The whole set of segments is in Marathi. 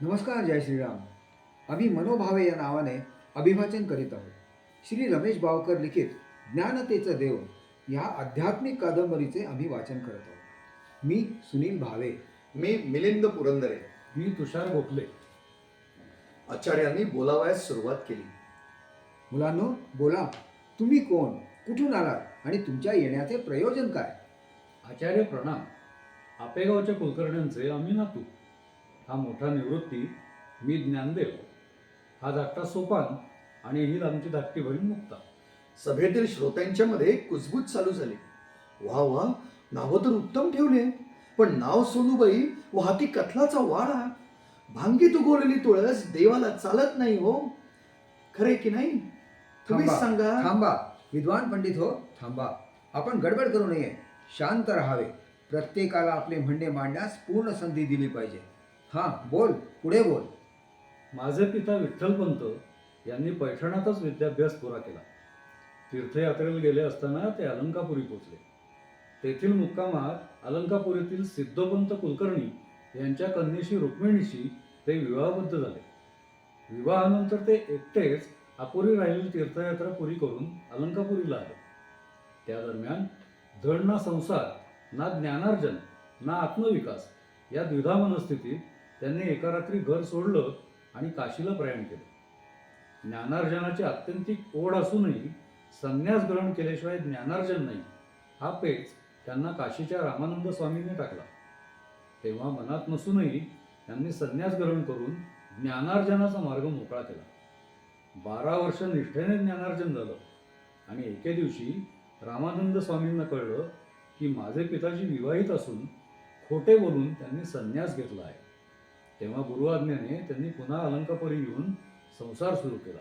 नमस्कार जय श्रीराम. आम्ही मनोभावे या नावाने अभिवाचन करीत आहोत. श्री रमेश बावकर लिखित ज्ञानतेचं देव ह्या आध्यात्मिक कादंबरीचे आम्ही वाचन करत आहोत. मी सुनील भावे. मी मिलिंद पुरंदरे. मी तुषार गोखले आचार्यांनी बोलावयास सुरुवात केली. मुलांनो बोला. तुम्ही कोण? कुठून आलात? आणि तुमच्या येण्याचे प्रयोजन काय? आचार्य प्रणाम. आपेगावच्या कुलकर्ण्यांचे आम्ही नातू. हा मोठा निवृत्ती मी ज्ञानदेव. हा धाकटा सोपान आणि ही आमची धाकटी बहीण मुक्ता. सभेतील श्रोत्यांच्या मध्ये कुजबूज चालू झाली. वा वा नावं तर उत्तम ठेवले पण नाव सोनूबाई व हाती कथलाचा वाडा. भांगीत उगवलेली तुळस देवाला चालत नाही हो. खरे की नाही? तुम्हीच थांबा, सांगा. थांबा विद्वान पंडित हो थांबा. आपण गडबड करू नये शांत राहावे. प्रत्येकाला आपले म्हणणे मांडण्यास पूर्ण संधी दिली पाहिजे. हां बोल पुढे बोल. माझे पिता विठ्ठलपंत यांनी पैठणातच विद्याभ्यास पुरा केला. तीर्थयात्रेला गेले असताना ते अलंकापुरी पोचले. तेथील मुक्कामात अलंकापुरीतील सिद्धोपंत कुलकर्णी यांच्या कन्येशी रुक्मिणीशी ते विवाहबद्ध झाले. विवाहानंतर ते एकटेच अपुरी राहिलेली तीर्थयात्रा पुरी करून अलंकापुरीला आले. त्या दरम्यान धड ना संसार ना ज्ञानार्जन ना आत्मविकास या द्विधा मनस्थितीत त्यांनी एका रात्री घर सोडलं आणि काशीला प्रयाण केलं. ज्ञानार्जनाची अत्यंतिक ओढ असूनही संन्यास ग्रहण केल्याशिवाय ज्ञानार्जन नाही हा पेच त्यांना काशीच्या रामानंद स्वामींनी टाकला. तेव्हा मनात नसूनही त्यांनी संन्यास ग्रहण करून ज्ञानार्जनाचा मार्ग मोकळा केला. बारा वर्ष निष्ठेने ज्ञानार्जन झालं आणि एके दिवशी रामानंद स्वामींना कळलं की माझे पिताजी विवाहित असून खोटे बोलून त्यांनी संन्यास घेतला आहे. तेव्हा गुरुआज्ञेने त्यांनी पुन्हा अलंकापुरी येऊन संसार सुरू केला.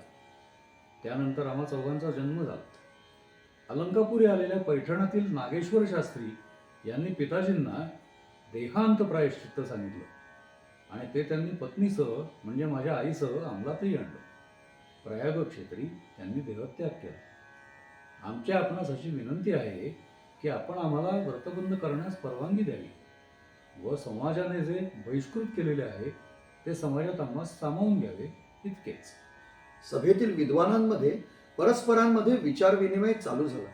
त्यानंतर आम्हा चौघांचा जन्म झाला. अलंकापुरी आलेल्या पैठणातील नागेश्वर शास्त्री यांनी पिताजींना देहांत प्रायश्चित्त सांगितलं आणि ते त्यांनी पत्नीसह म्हणजे माझ्या आईसह अंमलातही आणलं. प्रयाग क्षेत्री त्यांनी देहत्याग केला. आमच्या आपणास अशी विनंती आहे की आपण आम्हाला व्रतबंध करण्यास परवानगी द्यावी. व समाजाने जे बहिष्कृत केलेले आहे ते समाजात आम्हा सामावून घ्यावे इतकेच. सभेतील विद्वानांमध्ये परस्परांमध्ये विचारविनिमय चालू झाला.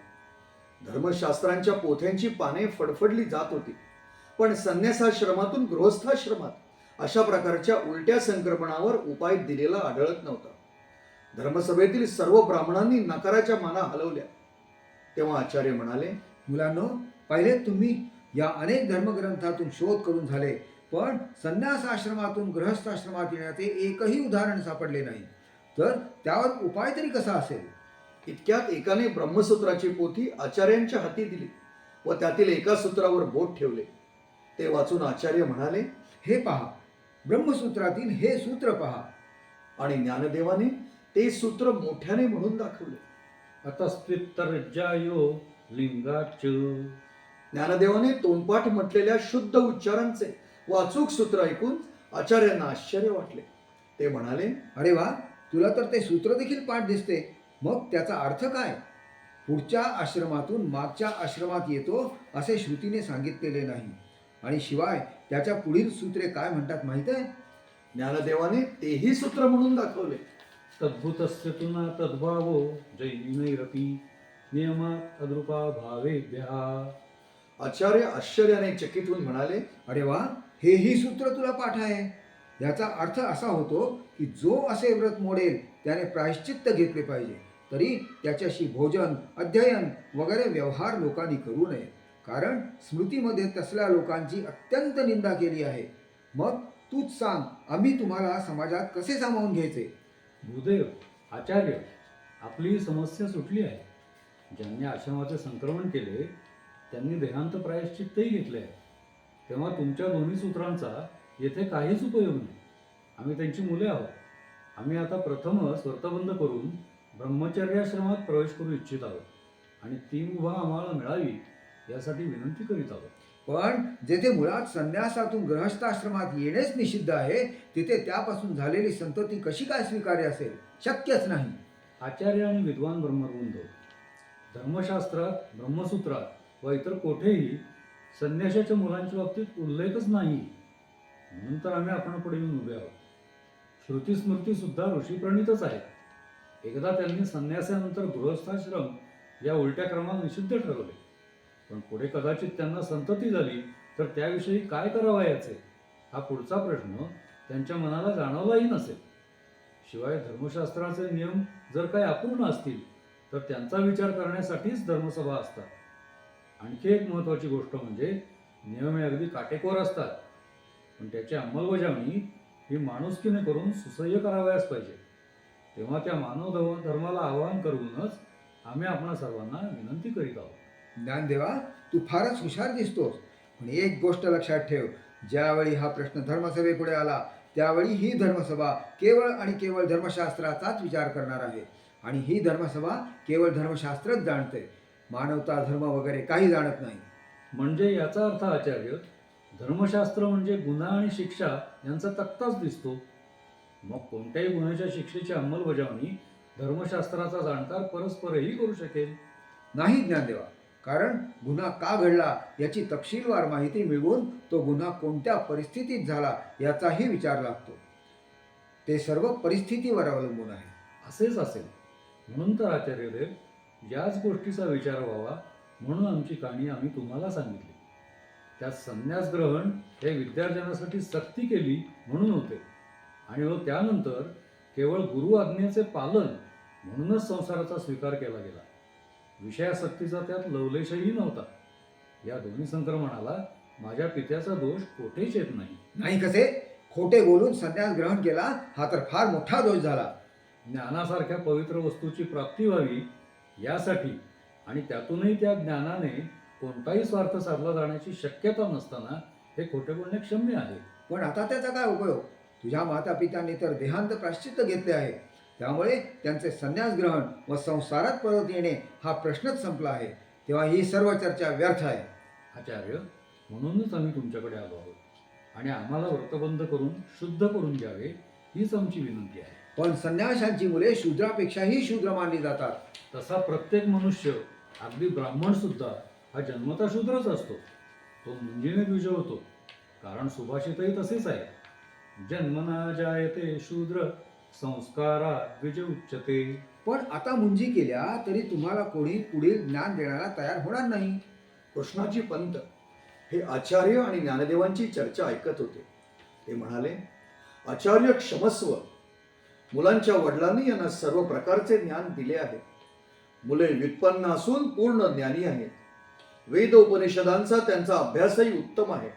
धर्मशास्त्रांच्या पोथ्यांची पाने फडफडली जात होती. पण संन्यासाश्रमातून गृहस्थाश्रमात अशा प्रकारच्या उलट्या संक्रमणावर उपाय दिलेला आढळत नव्हता. धर्मसभेतील सर्व ब्राह्मणांनी नकाराच्या माना हलवल्या. तेव्हा आचार्य म्हणाले मुलांनो पहिले तुम्ही या अनेक धर्मग्रंथातून शोध करून झाले पण संन्यास आश्रमातून गृहस्थाश्रमात येण्याचे एकही उदाहरण सापडले नाही. तर त्यावर उपाय तरी कसा असेल? इतक्यात एकाने ब्रह्मसूत्राची पोथी आचार्यांच्या हाती दिली व त्यातील एका सूत्रावर बोट ठेवले. ते वाचून आचार्य म्हणाले हे पहा ब्रह्मसूत्रातील हे सूत्र पहा. आणि ज्ञानदेवाने ते सूत्र मोठ्याने म्हणून दाखवले. अतस्त्वित्तरज्जायो लिंगाच ज्ञानदेवाने तोंडपाठ म्हटलेल्या शुद्ध उच्चारांचे वाचूक सूत्र ऐकून आचार्यांना आश्चर्य वाटले. ते म्हणाले अरे वा तुला तर ते सूत्र देखील पाठ दिसते. मग त्याचा अर्थ काय? पुढच्या आश्रमातून मागच्या आश्रमात येतो असे श्रुतीने सांगितलेले नाही. आणि शिवाय त्याच्या पुढील सूत्रे काय म्हणतात माहीत आहे? ज्ञानदेवाने तेही सूत्र म्हणून दाखवले. तद्भुतस्य तुना तद्भावो जैमिनैरपि नियमात् अद्रुपा भावेभ्यः। आचार्य आश्चर्याने चकित होऊन म्हणाले अरे वा हेही सूत्र तुला पाठ आहे. याचा अर्थ असा होतो की जो असे व्रत मोडेल त्याने प्रायश्चित्त घेतले पाहिजे. तरी त्याच्याशी भोजन अध्ययन वगैरे व्यवहार लोकांनी करू नये. कारण स्मृतीमध्ये तसल्या लोकांची अत्यंत निंदा केली आहे. मग तूच सांग आम्ही तुम्हाला समाजात कसे सामावून घ्यायचे? भूदेव आचार्य आपली समस्या सुटली आहे. ज्यांनी आश्रमाचे संक्रमण केले त्यांनी देहांत प्रायश्चित्तही घेतले आहे. तेव्हा तुमच्या दोन्ही सूत्रांचा येथे काहीच उपयोग नाही. आम्ही त्यांची मुले आहोत. आम्ही आता प्रथमच व्रतबंध करून ब्रह्मचर्याश्रमात प्रवेश करू इच्छित आहोत आणि ती मुभा आम्हाला मिळावी यासाठी विनंती करीत आहोत. पण जेथे मुळात संन्यासातून गृहस्थाश्रमात येणेच निषिद्ध आहे तिथे त्यापासून झालेली संतती कशी काय स्वीकार्य असेल? शक्यच नाही. आचार्य आणि विद्वान ब्रह्मवृंद धर्मशास्त्रात ब्रह्मसूत्रात व इतर कोठेही संन्याशाच्या मुलांच्या बाबतीत उल्लेखच नाही. म्हणून तर आम्ही आपण पुढे येऊन उभे आहोत. श्रुतीस्मृतीसुद्धा ऋषीप्रणीतच ऋषीप्रणितच आहे एकदा त्यांनी संन्यासानंतर गृहस्थाश्रम या उलट्या क्रमात निषिद्ध ठरवले. पण पुढे कदाचित त्यांना संतती झाली तर त्याविषयी काय करावयाचे? हा पुढचा प्रश्न त्यांच्या मनाला जाणवलाही नसेल. शिवाय धर्मशास्त्राचे नियम जर काही अपूर्ण असतील तर त्यांचा विचार करण्यासाठीच धर्मसभा असतात. आणखी एक महत्त्वाची गोष्ट म्हणजे नियम हे अगदी काटेकोर असतात. पण त्याची अंमलबजावणी ही माणुसकीने करून सुसह्य करावयास पाहिजे. तेव्हा त्या मानव धर्माला आवाहन करूनच आम्ही आपणा सर्वांना विनंती करीत आहोत. ज्ञानदेवा तू फारच हुशार दिसतोस. पण एक गोष्ट लक्षात ठेव ज्यावेळी हा प्रश्न धर्मसभेपुढे आला त्यावेळी ही धर्मसभा केवळ आणि केवळ धर्मशास्त्राचाच विचार करणार आहे. आणि ही धर्मसभा केवळ धर्मशास्त्रच जाणते. मानवता धर्म वगैरे काही जाणत नाही. म्हणजे याचा अर्थ आचार्य धर्मशास्त्र म्हणजे गुन्हा आणि शिक्षा यांचा तक्ताच दिसतो. मग कोणत्याही गुन्ह्याच्या शिक्षेची अंमलबजावणी धर्मशास्त्राचा जाणकार परस्परही करू शकेल? नाही ज्ञानदेवा. कारण गुन्हा का घडला याची तपशीलवार माहिती मिळवून तो गुन्हा कोणत्या परिस्थितीत झाला याचाही विचार लागतो. ते सर्व परिस्थितीवर अवलंबून आहे. असेच असेल. म्हणून तर आचार्यदेव याच गोष्टीचा विचार व्हावा म्हणून आमची कहाणी आम्ही तुम्हाला सांगितली. त्यात संन्यास ग्रहण हे विद्यार्जनासाठी सक्ती केली म्हणून होते. आणि व त्यानंतर केवळ गुरु आज्ञेचे पालन म्हणूनच संसाराचा स्वीकार केला गेला. विषयासक्तीचा त्यात लवलेशही नव्हता. या दोन्ही संक्रमणाला माझ्या पित्याचा दोष कोठेच येत नाही. नाही कसे? खोटे बोलून संन्यास ग्रहण केला हा तर फार मोठा दोष झाला. ज्ञानासारख्या पवित्र वस्तूची प्राप्ती व्हावी यासाठी आणि त्यातूनही त्या ज्ञानाने कोणताही स्वार्थ साधला जाण्याची शक्यता नसताना हे खोटे बोलणे क्षम्य आहे. पण आता त्याचा काय उपयोग? तुझ्या माता पित्यांनी तर देहांत प्राश्चित्त घेतले आहे. त्यामुळे त्यांचे संन्यास ग्रहण व संसारात परत येणे हा प्रश्नच संपला आहे. तेव्हा ही सर्व चर्चा व्यर्थ आहे. आचार्य म्हणूनच आम्ही तुमच्याकडे आलो आहोत. आणि आम्हाला व्रतबंध करून शुद्ध करून घ्यावे हीच आमची विनंती आहे. पण संन्याशांची मुले शूद्रापेक्षाही शूद्र मानली जातात. तसा प्रत्येक मनुष्य अगदी ब्राह्मण सुद्धा हा जन्मता शूद्रच असतो. तो मुंजीने द्विज होतो कारण सुभाषितही तसेच आहे. जन्मना जायते शूद्र संस्कारा द्विज उच्चते. पण आता मुंजी केल्या तरी तुम्हाला कोणी पुढील ज्ञान देण्याला तयार होणार नाही. कृष्णाजी पंत हे आचार्य आणि ज्ञानदेवांची चर्चा ऐकत होते. ते म्हणाले आचार्य क्षमस्व मुलांच्या वडिलांनी यांना सर्व प्रकारचे ज्ञान दिले आहे. मुले व्युत्पन्न असून पूर्ण ज्ञानी आहेत. वेद उपनिषदांचा त्यांचा अभ्यासही उत्तम आहे.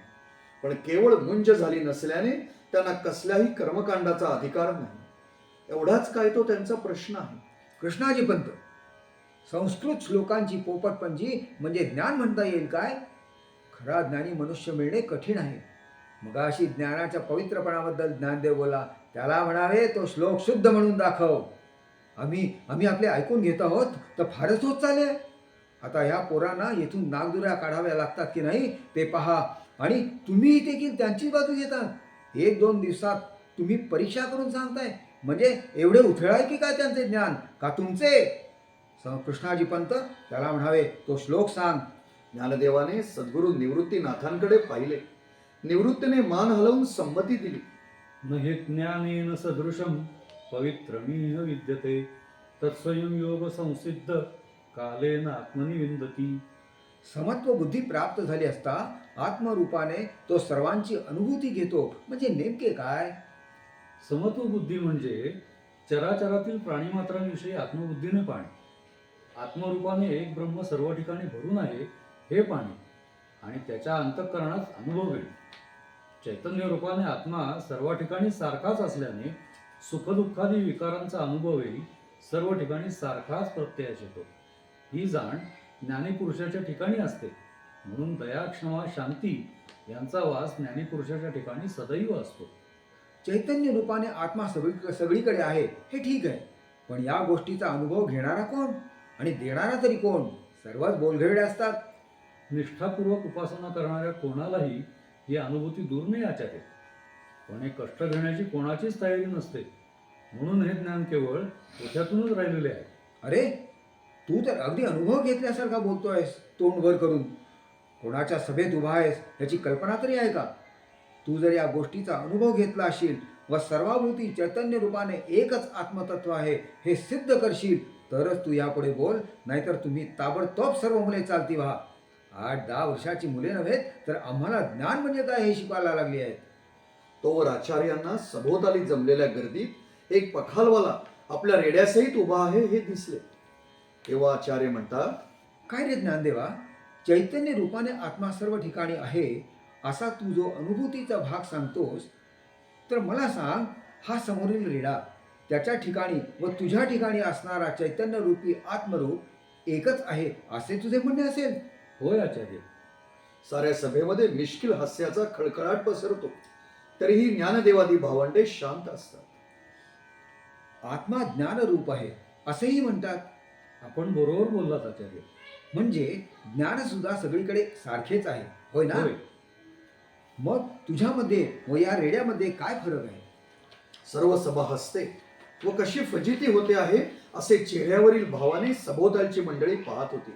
पण केवळ मुंज झाली नसल्याने त्यांना कसल्याही कर्मकांडाचा अधिकार नाही. एवढाच काय तो त्यांचा प्रश्न आहे. कृष्णाजी पंत संस्कृत श्लोकांची पोपटपंजी म्हणजे ज्ञान म्हणता येईल काय? खरा ज्ञानी मनुष्य मिळणे कठीण आहे. मग अशी ज्ञानाच्या पवित्रपणाबद्दल ज्ञानदेव बोला त्याला म्हणावे तो श्लोक शुद्ध म्हणून दाखव. आम्ही आम्ही आपले ऐकून घेत आहोत तर फारच होत चाले आता ह्या पोरांना येथून नागदुऱ्या काढाव्या लागतात की नाही ते पहा. आणि तुम्ही देखील त्यांची बाजू घेतात. एक दोन दिवसात तुम्ही परीक्षा करून सांगताय. म्हणजे एवढे उथळाय की काय त्यांचे ज्ञान? का तुमचे? कृष्णाजी पंत त्याला म्हणावे तो श्लोक सांग. ज्ञानदेवाने सद्गुरू निवृत्तीनाथांकडे पाहिले. निवृत्तीने मान हलवून संमती दिली. न हि ज्ञानेन सदृशं पवित्रमिह विद्यते तत्स्वयं योग संसिद्ध कालेन आत्मनि विन्दती. समत्व बुद्धी प्राप्त झाली असता आत्मरूपाने तो सर्वांची अनुभूती घेतो म्हणजे नेमके काय? समत्व बुद्धी म्हणजे चराचरातील प्राणीमात्रांविषयी आत्मबुद्धीने पाहणे आत्मरूपाने एक ब्रह्म सर्व ठिकाणी भरून आहे हे पाहणे आणि त्याच्या अंतःकरणात अनुभव घेणे. चैतन्य रूपाने आत्मा सर्व ठिकाणी सारखाच असल्याने सुखदुःखादी विकारांचा अनुभवही सर्व ठिकाणी सारखाच प्रत्ययास येतो. ही जाण ज्ञानीपुरुषाच्या ठिकाणी असते. म्हणून दया क्षमा शांती यांचा वास ज्ञानीपुरुषाच्या ठिकाणी सदैव असतो. चैतन्य रूपाने आत्मा सगळी सगळीकडे आहे हे ठीक आहे. पण या गोष्टीचा अनुभव घेणारा कोण? आणि देणारा तरी कोण? सर्वच बोलघेडे असतात. निष्ठापूर्वक उपासना करणाऱ्या कोणालाही ही अनुभूती दूर नाही आचार्य पण हे कष्ट घेण्याची कोणाचीच तयारी नसते. म्हणून हे ज्ञान केवळ त्याच्यातूनच राहिलेले आहे. अरे तू तर अगदी अनुभव घेतल्यासारखा बोलतोयस तोंड वर करून. कोणाच्या सभेत उभा आहेस याची कल्पना तरी आहे का? तू जर या गोष्टीचा अनुभव घेतला असेल व सर्वाभूती चैतन्य रूपाने एकच आत्मतत्व आहे हे सिद्ध करशील तरच तू यापुढे बोल नाहीतर तुम्ही ताबडतोब सर्व मुले चालती व्हा. आठ दहा वर्षाची मुले नव्हे तर आम्हाला ज्ञान म्हणजे काय हे शिकवायला लागली आहेत? तोवर आचार्यांना सभोवताली जमलेल्या गर्दीत एक पखालवाला आपल्या रेड्यासहित उभा आहे हे दिसले. तेव्हा आचार्य म्हणतात काय रे ज्ञानदेवा चैतन्य रूपाने आत्मा सर्व ठिकाणी आहे असा तू जो अनुभूतीचा भाग सांगतोस तर मला सांग हा समोरील रेडा त्याच्या ठिकाणी व तुझ्या ठिकाणी असणारा चैतन्य रूपी आत्मरूप एकच आहे असे तुझे म्हणणे असेल? होय आचार्य. साऱ्या सभेमध्ये मिश्किल हास्याचा खळखळाट पसरतो. तरीही ज्ञानदेवादी भावंडे शांत असतात. आत्मा ज्ञानरूप आहे असेही म्हणतात. आपण बरोबर बोललात आचार्य. म्हणजे ज्ञान सुद्धा सगळीकडे सारखेच आहे होय ना? मग तुझ्यामध्ये व या रेड्यामध्ये काय फरक आहे? सर्व सभा हसते व कशी फजिती होते आहे असे चेहऱ्यावरील भावाने सभोवतालची मंडळी पाहत होती.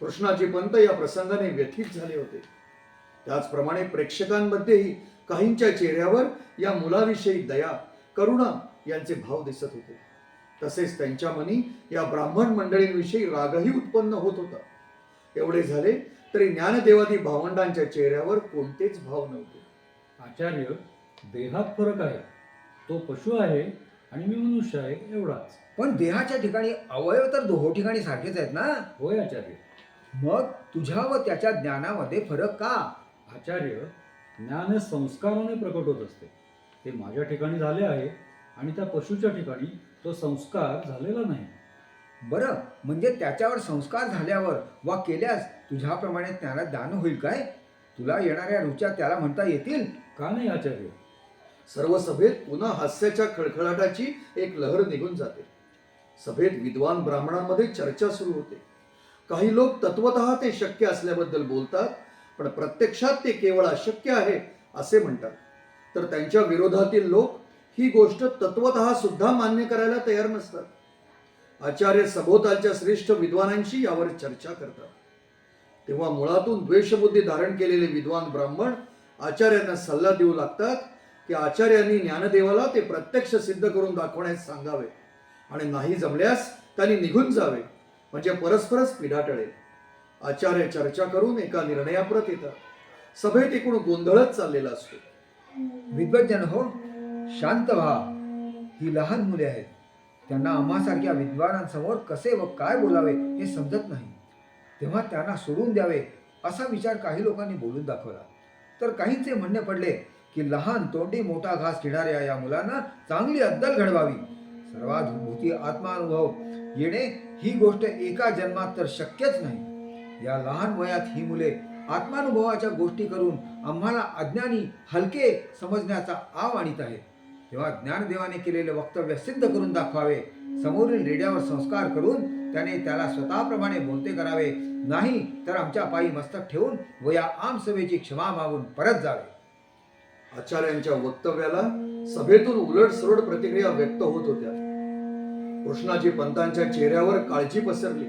कृष्णाजी पंत या प्रसंगाने व्यथित झाले होते. त्याचप्रमाणे प्रेक्षकांमध्येही काहींच्या चेहऱ्यावर या मुलाविषयी दया करुणा यांचे भाव दिसत होते. तसेच त्यांच्या मनी या ब्राह्मण मंडळींविषयी रागही उत्पन्न होत होता. एवढे झाले तरी ज्ञानदेवादी भावंडांच्या चेहऱ्यावर कोणतेच भाव नव्हते. आचार्य देहात फरक आहे. तो पशु आहे आणि मी मनुष्य आहे एवढाच. पण देहाच्या ठिकाणी अवयव तर दोहो ठिकाणी सारखेच आहेत ना? होय आचार्य. मग तुझ्या व त्याच्या ज्ञानामध्ये फरक का? आचार्य ज्ञान हे संस्काराने प्रकट होत असते. ते माझ्या ठिकाणी झाले आहे आणि त्या पशुच्या ठिकाणी तो संस्कार झालेला नाही. बरं म्हणजे त्याच्यावर संस्कार झाल्यावर वा केल्यास तुझ्याप्रमाणे त्याला दान होईल काय? तुला येणाऱ्या रुच्या त्याला म्हणता येतील? का नाही आचार्य? सर्व सभेत पुन्हा हास्याच्या खळखळाटाची एक लहर निघून जाते. सभेत विद्वान ब्राह्मणांमध्ये चर्चा सुरू होते. काही लोक तत्वत ते शक्य असल्याबद्दल बोलतात पण प्रत्यक्षात ते केवळ अशक्य आहे असे म्हणतात. तर त्यांच्या विरोधातील लोक ही गोष्ट तत्वत सुद्धा मान्य करायला तयार नसतात. आचार्य सभोवतालच्या श्रेष्ठ विद्वानांशी यावर चर्चा करतात. तेव्हा मुळातून द्वेषबुद्धी धारण केलेले विद्वान ब्राह्मण आचार्यांना सल्ला देऊ लागतात की आचार्यांनी ज्ञानदेवाला ते प्रत्यक्ष सिद्ध करून दाखवण्यास सांगावे आणि नाही जमल्यास त्यांनी निघून जावे. म्हणजे परस्परच पिढा टळेल. आचार्य चर्चा करून एका निर्णयाप्रत येतात सभेत एकूण गोंधळच चाललेला असतो. विद्वज्जन हो शांत व्हा. ही लहान मुले आहेत. त्यांना आम्हासारख्या विद्वानांसमोर कसे व काय बोलावे हे समजत नाही. तेव्हा त्यांना सोडून द्यावे असा विचार काही लोकांनी बोलून दाखवला. तर काहींचे म्हणणे पडले की लहान तोंडी मोठा घास घेणाऱ्या या मुलांना चांगली अद्दल घडवावी. सर्वानुभूती आत्मानुभव येणे ही गोष्ट एका जन्मात तर शक्यच नाही. या लहान वयात ही मुले आत्मानुभवाच्या गोष्टी करून आम्हाला अज्ञानी हलके समजण्याचा आव आणीत आहे तेव्हा ज्ञानदेवाने केलेले वक्तव्य सिद्ध करून दाखवावे. समोरील रेड्यावर संस्कार करून त्याने त्याला स्वतःप्रमाणे बोलते करावे. नाही तर आमच्या पायी मस्तक ठेवून व या आमसभेची क्षमा मागून परत जावे. आचार्यांच्या वक्तव्याला सभेतून उलट सरळ प्रतिक्रिया व्यक्त होत होत्या. कृष्णाजी पंतांच्या चेहऱ्यावर काळजी पसरली.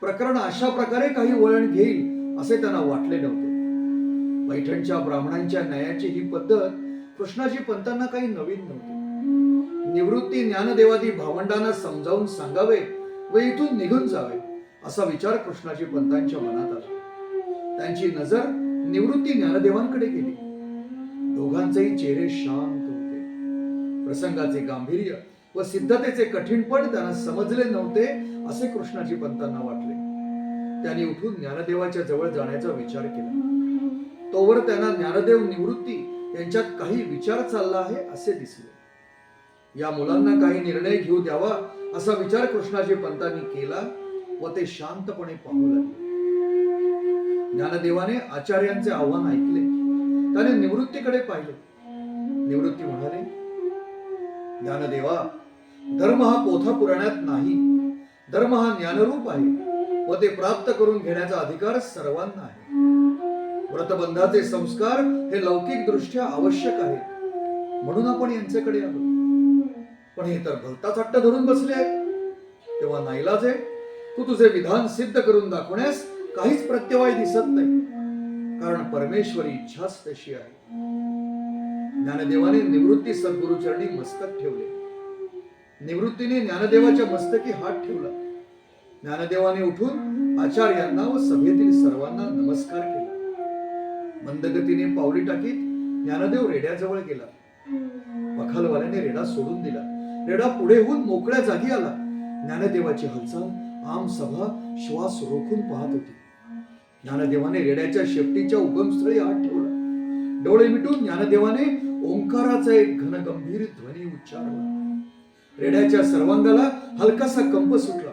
प्रकरण अशा प्रकारे काही वळण घेईल असे त्यांना वाटले नव्हते. पैठणच्या ब्राह्मणांच्या न्यायाची ही पद्धत कृष्णाजी पंतांना काही नवीन नव्हती. निवृत्ती ज्ञानदेवादी भावंडांना समजावून सांगावे व इथून निघून जावे असा विचार कृष्णाजी पंतांच्या मनात आला. त्यांची नजर निवृत्ती ज्ञानदेवांकडे गेली. दोघांचेही चेहरे शांत होते. प्रसंगाचे गांभीर्य व सिद्धतेचे कठीणपण त्यांना समजले नव्हते असे कृष्णाजी पंतांना वाटले. त्यांनी उठून ज्ञानदेवाच्या जवळ जाण्याचा विचार केला. तोवर त्यांना ज्ञानदेव निवृत्ती यांच्यात काही विचार चालला आहे असे दिसले. या मुलांना काही निर्णय घेऊ द्यावा असा विचार कृष्णाजी पंतांनी केला व ते शांतपणे पाहू लागले. ज्ञानदेवाने आचार्यांचे आव्हान ऐकले. त्याने निवृत्तीकडे पाहिले. निवृत्ती म्हणाले ज्ञानदेवा धर्म हा पोथा पुराण्यात नाही. धर्म हा ज्ञानरूप आहे व ते प्राप्त करून घेण्याचा अधिकार सर्वांना आहे. व्रतबंधाचे संस्कार हे लौकिक दृष्ट्या आवश्यक आहेत म्हणून आपण यांच्याकडे आलो. पण हे तर भलताच हट्ट धरून बसले आहेत. तेव्हा नाईलाज आहे तू तुझे विधान सिद्ध करून दाखवण्यास काहीच प्रत्यवाय दिसत नाही. कारण परमेश्वरी इच्छाच तशी आहे. ज्ञानदेवाने निवृत्ती सद्गुरुचरणी मस्तक ठेवले. निवृत्तीने ज्ञानदेवाच्या मस्तकी हात ठेवला. ज्ञानदेवाने उठून आचार्यांना व सभेतील सर्वांना नमस्कार केला. मंदगतीने पावली टाकीत ज्ञानदेव रेड्याजवळ गेला. पखालवाल्याने रेडा सोडून दिला. रेडा पुढे होऊन मोकळ्या जागी आला. ज्ञानदेवाची हालचाल आम सभा श्वास रोखून पाहत होती. ज्ञानदेवाने रेड्याच्या शेपटीच्या उगमस्थळी हात ठेवला. डोळे मिटून ज्ञानदेवाने ओंकाराचा एक घनगंभीर ध्वनी उच्चारला. रेड्याच्या सर्वांगाला हलकासा कंप सुटला.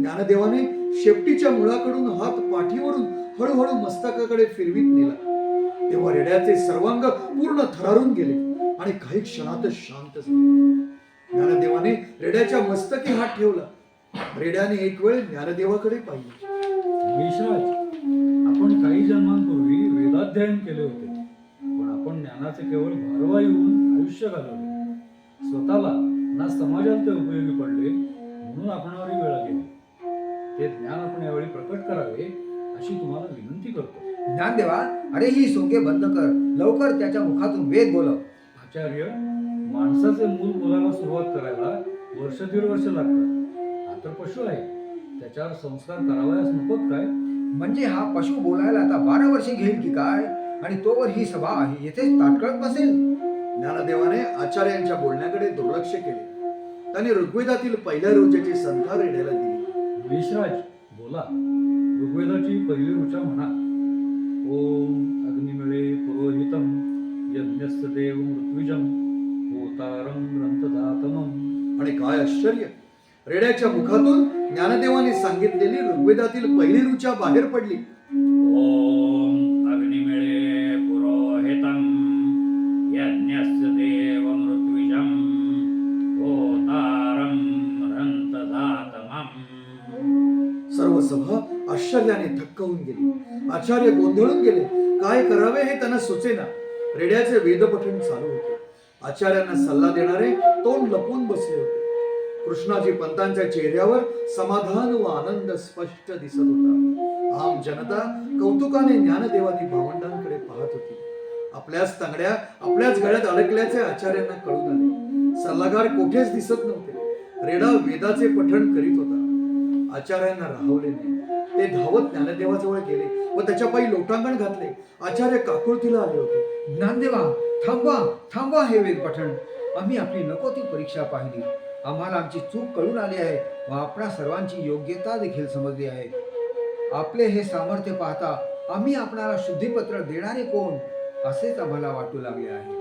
ज्ञानदेवाने शेपटीच्या मुळाकडून हात पाठीवरून हळूहळू मस्तकाकडे फिरवीत नेला. तेव्हा रेड्याचे सर्वांग पूर्ण थरारून गेले आणि काही क्षणातच शांत झाले. ज्ञानदेवाने रेड्याच्या मस्तकी हात ठेवला. रेड्याने एक वेळ ज्ञानदेवाकडे पाहिले. मेषराज आपण काही जन्मांपूर्वी वेदाध्ययन केले होते. पण आपण ज्ञानाचे केवळ भारवाई होऊन आयुष्य घालवले. स्वतःला समाजाला ते उपयोगी पडले म्हणून आपणावर ही वेळ गेली. ते ज्ञान आपण यावेळी प्रकट करावे अशी तुम्हाला विनंती करतो. ज्ञानदेवा अरे ही सोंगे बंद कर. लवकर त्याच्या मुखातून वेद बोलव. आचार्य माणसाचे मूल बोलायला सुरुवात करायला वर्ष दीड वर्ष लागतात. हा तर पशु आहे. त्याच्यावर संस्कार करावयास नकोत काय? म्हणजे हा पशु बोलायला आता बारा वर्षे घेईल की काय? आणि तोवर ही सभा आहे येथेच ताटकळत बसेल? ज्ञानदेवाने आचार्यांच्या बोलण्याकडे दुर्लक्ष केले. त्याने ऋग्वेदातील पहिल्या रोजाची संथा रेड्याला दिली. मेषराज बोला. ऋग्वेदाची पहिली ऋचा म्हणा. ओम अग्निमिळे पुरोहितम यज्ञस्य देव मृत्विजम होतारं ग्रंथदातमम. आणि काय आश्चर्य! रेड्याच्या मुखातून ज्ञानदेवाने सांगितलेली ऋग्वेदातील पहिली ऋचा बाहेर पडली. आश्चर्याने थक्कवून गेले. आचार्य गोंधळून गेले. काय करावे हे त्यांना सुचेना रेड्याचे वेदपठण चालू होते. आचार्यांना सल्ला देणारे तोंड लपून बसले होते. कृष्णाजी पंतांच्या चेहऱ्यावर समाधान व आनंद स्पष्ट दिसत होता. आम जनता कौतुकाने ज्ञानदेवानी भावंडांकडे पाहत होती. आपल्याच तांगड्या आपल्याच गळ्यात अडकल्याचे आचार्यांना कळून आले. सल्लागार कोठेच दिसत नव्हते. रेडा वेदाचे पठण करीत होता. आचार्यांना राहवले नाही. ते धावत ज्ञानदेवाजवळ गेले व त्याच्या पायी लोटांगण घातले. आचार्य काकुळतीला आले होते. ज्ञानदेवा थांबवा थांबवा हे वेद पठण. आम्ही आपली नको ती परीक्षा पाहिली. आम्हाला आमची चूक कळून आली आहे व आपणा सर्वांची योग्यता देखील समजली आहे. आपले हे सामर्थ्य पाहता आम्ही आपणाला शुद्धीपत्र देणारे कोण? असेच आम्हाला वाटू लागले आहे.